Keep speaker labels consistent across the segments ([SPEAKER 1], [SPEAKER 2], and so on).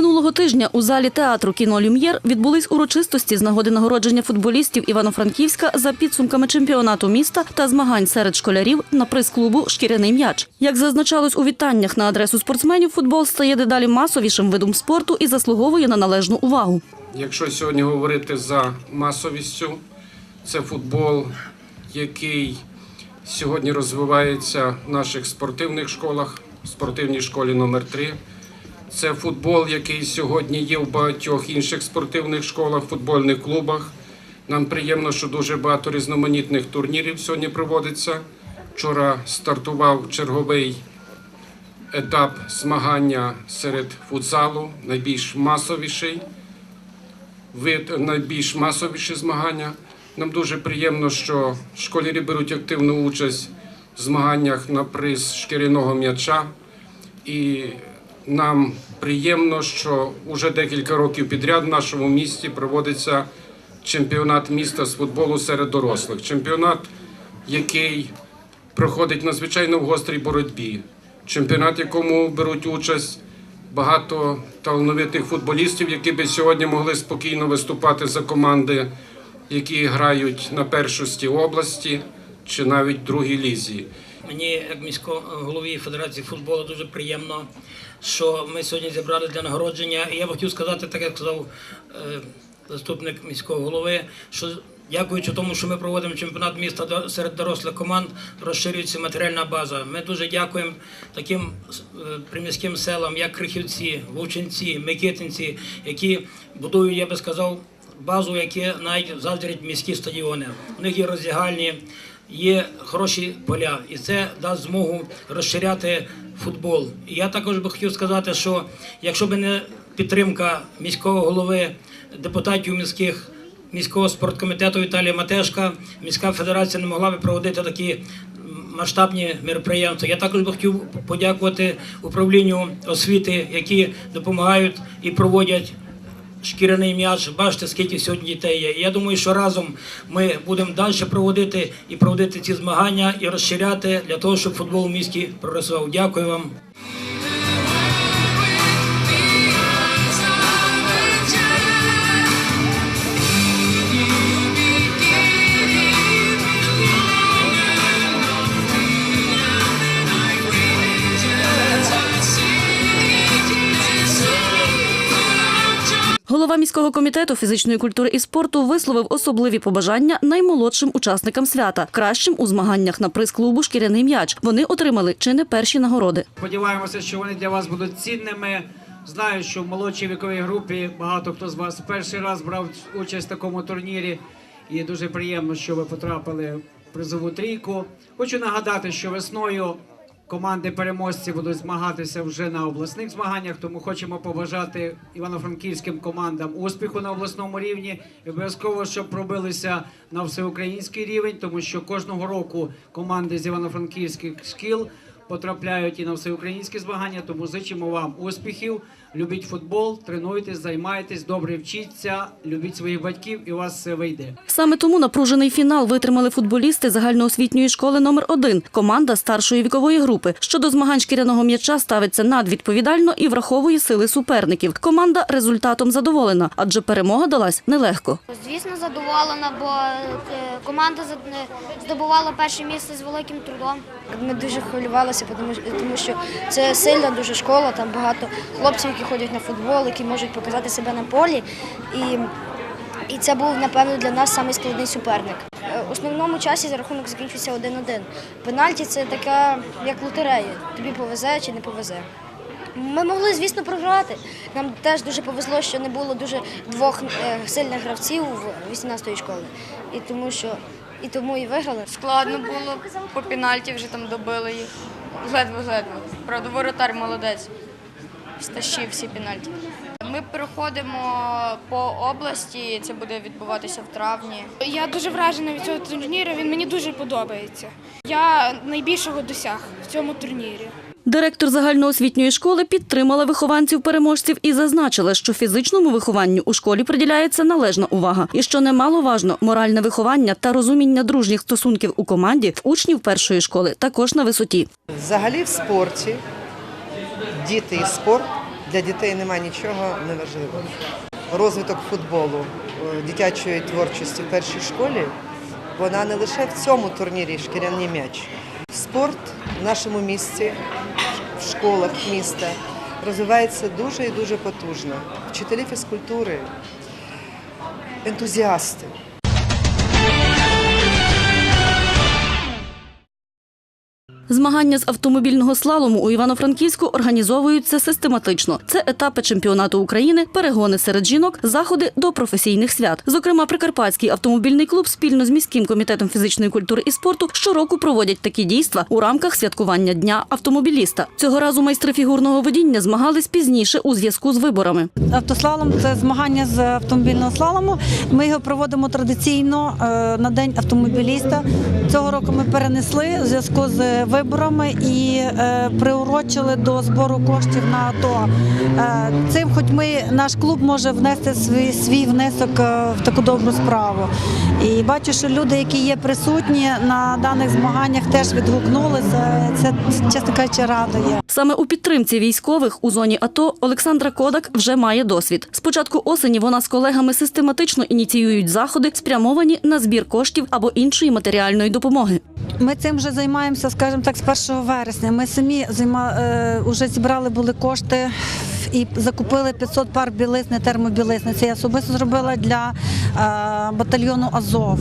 [SPEAKER 1] Минулого тижня у залі театру кіно Люм'єр відбулись урочистості з нагоди нагородження футболістів Івано-Франківська за підсумками чемпіонату міста та змагань серед школярів на приз-клубу Шкіряний м'яч. Як зазначалось у вітаннях на адресу спортсменів, футбол стає дедалі масовішим видом спорту і заслуговує на належну увагу.
[SPEAKER 2] Якщо сьогодні говорити за масовістю, це футбол, який сьогодні розвивається в наших спортивних школах, в спортивній школі номер 3 Це футбол, який сьогодні є в багатьох інших спортивних школах, футбольних клубах. Нам приємно, що дуже багато різноманітних турнірів сьогодні проводиться. Вчора стартував черговий етап змагання серед футзалу, найбільш масовіший вид найбільш масовіші змагання. Нам дуже приємно, що школярі беруть активну участь в змаганнях на приз шкіряного м'яча. І нам приємно, що вже декілька років підряд в нашому місті проводиться чемпіонат міста з футболу серед дорослих. Чемпіонат, який проходить надзвичайно в гострій боротьбі. Чемпіонат, якому беруть участь багато талановитих футболістів, які би сьогодні могли спокійно виступати за команди, які грають на першості області чи навіть другій лізі.
[SPEAKER 3] Мені, як міського голові Федерації футболу, дуже приємно, що ми сьогодні зібрали для нагородження. І я б хотів сказати, так як сказав е, заступник міського голови, що дякуючи тому, що ми проводимо чемпіонат міста серед дорослих команд, розширюється матеріальна база. Ми дуже дякуємо таким е, приміським селам, як Крихівці, Вовчинці, Микитинці, які будують, я би сказав, базу, які навіть заздрять міські стадіони. У них є роздягальні, є хороші поля, і це дасть змогу розширяти футбол. І я також би хотів сказати, що якщо б не підтримка міського голови, депутатів міських. Міського спорткомітету Віталія Матешка, міська федерація не могла би проводити такі масштабні мероприємства. Я також би хотів подякувати управлінню освіти, які допомагають і проводять шкіряний м'яч. Бачите, скільки сьогодні дітей є. І Я думаю, що разом ми будемо далі проводити і проводити ці змагання і розширяти для того, щоб футбол в місті прорисував. Дякую вам.
[SPEAKER 1] Голова міського комітету фізичної культури і спорту висловив особливі побажання наймолодшим учасникам свята, кращим у змаганнях на приз клубу Шкіряний м'яч. Вони отримали чи не перші нагороди.
[SPEAKER 4] Сподіваємося, що вони для вас будуть цінними. Знаю, що в молодшій віковій групі багато хто з вас перший раз брав участь в такому турнірі, і дуже приємно, що ви потрапили в призову трійку. Хочу нагадати, що весною команди переможці будуть змагатися вже на обласних змаганнях, тому хочемо побажати івано-франківським командам успіху на обласному рівні. І обов'язково, щоб пробилися на всеукраїнський рівень, тому що кожного року команди з івано-франківських шкіл потрапляють і на всеукраїнські змагання. Тому зичимо вам успіхів. Любіть футбол, тренуйтесь, займайтесь, добре вчіться, любіть своїх батьків, і у вас все вийде.
[SPEAKER 1] Саме тому напружений фінал витримали футболісти загальноосвітньої школи номер 1 команда старшої вікової групи. Щодо змагань шкіряного м'яча ставиться надвідповідально і враховує сили суперників. Команда результатом задоволена, адже перемога далась нелегко.
[SPEAKER 5] Звісно, задоволена, бо е, команда здобувала перше місце з великим трудом.
[SPEAKER 6] Ми дуже хвилювалися, що- тому що це сильна дуже школа, там багато хлопців, які ходять на футбол, які можуть показати себе на полі. І, і це був, напевно, для нас самий складний суперник. Е, В основному часі за рахунок закінчився 1-1. Пенальті це така, як лотерея. Тобі повезе чи не повезе. Ми могли, звісно, програти. Нам теж дуже повезло, що не було дуже двох е, сильних гравців в 18-ї школи. І тому що і тому і виграли.
[SPEAKER 7] Складно було, по пенальті вже там добили їх. Ледве-ледве. Правда, воротар молодець. Стащив всі пенальті. Ми проходимо по області, це буде відбуватися в травні.
[SPEAKER 8] Я дуже вражена від цього турніру. Він мені дуже подобається. Я найбільшого досяг в цьому турнірі.
[SPEAKER 1] Директор загальноосвітньої школи підтримала вихованців-переможців і зазначила, що фізичному вихованню у школі приділяється належна увага. І що немаловажно, моральне виховання та розуміння дружніх стосунків у команді в учнів першої школи також на висоті.
[SPEAKER 9] Взагалі в спорті діти і спорт для дітей немає нічого неважливого. Розвиток футболу, е, дитячої творчості в першій школі, вона не лише в цьому турнірі шкіряний м'яч. Спорт в нашому місті, в школах міста розвивається дуже і дуже потужно. Вчителі фізкультури, ентузіасти.
[SPEAKER 1] Змагання з автомобільного слалому у Івано-Франківську організовуються систематично. Це етапи чемпіонату України, перегони серед жінок, заходи до професійних свят. Зокрема, Прикарпатський автомобільний клуб спільно з міським комітетом фізичної культури і спорту щороку проводять такі дійства у рамках святкування дня автомобіліста. Цього разу майстри фігурного водіння змагались пізніше у зв'язку з виборами.
[SPEAKER 10] Автослалом це змагання з автомобільного слалому. Ми його проводимо традиційно е, на день автомобіліста. Цього року ми перенесли в зв'язку з виборами і е, приурочили до збору коштів на АТО. Е, Цим, хоч ми наш клуб може внести свій, свій внесок е, в таку добру справу. І бачу, що люди, які є присутні на даних змаганнях, теж відгукнулися. Це чесно кажучи, радує.
[SPEAKER 1] Саме у підтримці військових у зоні АТО Олександра Кодак вже має досвід. З початку осені вона з колегами систематично ініціюють заходи, спрямовані на збір коштів або іншої матеріальної допомоги.
[SPEAKER 10] Ми цим вже займаємося, скажімо так, з 1 вересня. Ми самі займа, е, вже зібрали були кошти і закупили 500 пар білизни, термобілизни. Це я особисто зробила для е, батальйону Азов.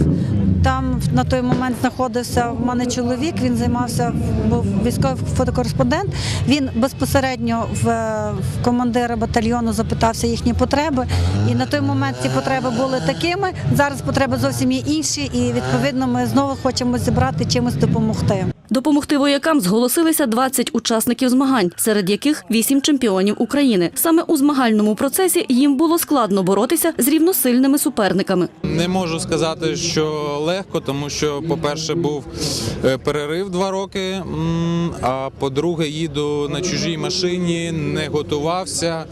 [SPEAKER 10] Там на той момент знаходився в мене чоловік. Він займався був військовий фотокореспондент. Він безпосередньо в командира батальйону запитався їхні потреби. І на той момент ці потреби були такими. Зараз потреби зовсім є інші, і відповідно ми знову хочемо зібрати чимось допомогти.
[SPEAKER 1] Допомогти воякам зголосилися 20 учасників змагань, серед яких 8 чемпіонів України. Саме у змагальному процесі їм було складно боротися з рівносильними суперниками.
[SPEAKER 11] Не можу сказати, що легко, тому що, по-перше, був е, перерив два роки. А по-друге, їду на чужій машині, не готувався.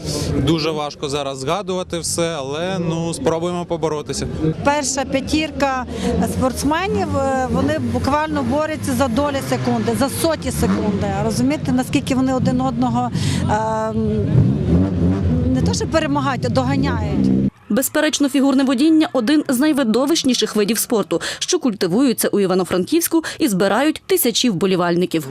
[SPEAKER 11] Дуже важко зараз згадувати все, але ну спробуємо поборотися.
[SPEAKER 10] Перша п'ятірка спортсменів е, вони буквально борються за долі секунди, за соті секунди. Розумієте, наскільки вони один одного е, не то, що перемагають, а доганяють.
[SPEAKER 1] Безперечно, фігурне водіння один з найвидовищніших видів спорту, що культивуються у Івано-Франківську і збирають тисячі вболівальників.